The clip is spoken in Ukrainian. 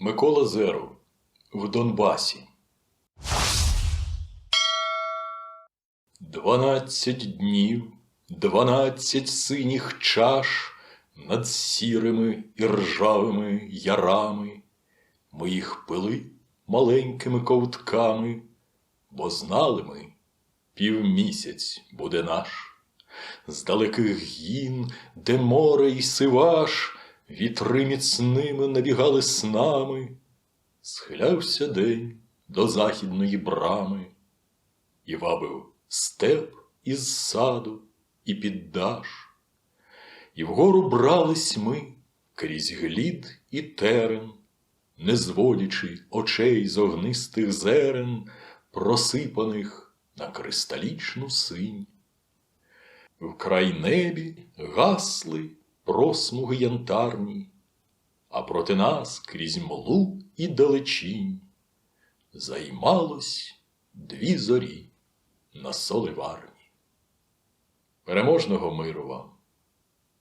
Микола Зеров в Донбасі. Дванадцять днів, дванадцять синіх чаш над сірими і ржавими ярами. Ми їх пили маленькими ковтками, бо знали ми, півмісяць буде наш. З далеких гін, де море й сиваш, вітри міцними набігали снами, схилявся день до західної брами, і вабив степ із саду і піддаш. І вгору брались ми крізь глід і терен, не зводячи очей з огнистих зерен, просипаних на кристалічну синь. Вкрай небі гасли просмуги янтарні, а проти нас крізь млу і далечінь займалось дві зорі на соливарні. Переможного миру вам!